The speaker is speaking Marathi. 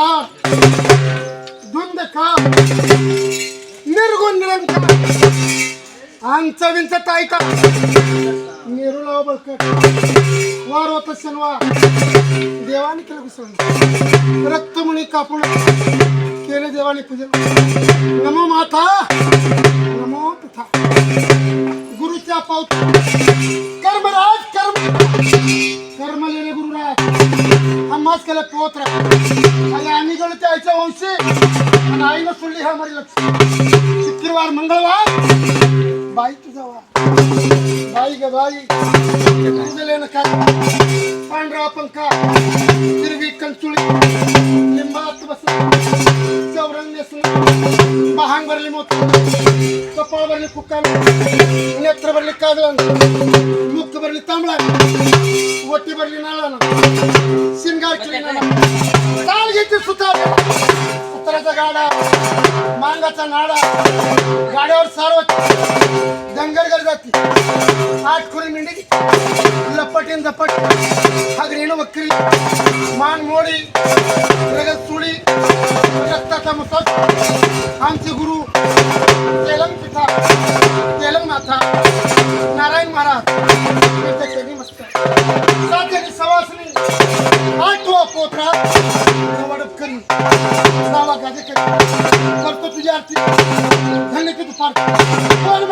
निराकार धुंद का? निर्गुण निरंकार. आमचा विंच तायका निरुळा बळकट वार होत शनवा देवाने केलं घुसवलं रक्तमुनी कापून केले देवाने पूजन. नमो माता. नमो पिता. गुरुच्या पावता. केलं पोत्र. आणि आम्ही गेलो त्याच्या वंशी. आणि आईनं सोडली हा मरी लक्ष शुक्रवार मंगळवार. बाई तुझा वा. बाई ग बाई. तुझं लेणं काय? पांढरा पंखा. हिरवी कंचुळी. लिंबात बस चौरंग महांग भरली ಬರ್ಲಿ ಕುಕ್ಕಾಲ. ಹತ್ರ ಬರಲಿ ಕಾಗಲನ ಮುಕ್ಕು ಬರಲಿ ತಾಂಬಳ ಒಟ್ಟಿ ಬರ್ಲಿ ನಾಳನ ಸಿಂಗಾರ ಕಿರಿನ ಕಾಲ್ಗೆತ್ತಿ ಸುತ್ತಾಡ. ಉತ್ತರದ ಗಾಡ ಮಾಂಗಚ ನಾಡ. ಗಾಡ್ಯಾವ್ರ ಸಾರ್ವತ್ ಗಂಗರ್ಗರ್ ಜಾತಿ ಆಟ್ ಕುರಿ ಮಿಂಡಿ ಲಪ್ಪಟಿಂದ ದಪ್ಪಟ್ ಹಗರೇನು ವಕ್ರಿ ಮಾನ್ ಮೋಡಿ. ರಗತ್ ಸುಳಿ. ರಕ್ತ ತಮ್ಮ ಸೊತ್ ಗುರು. பாராட்டி எனக்கு இது பார்க்க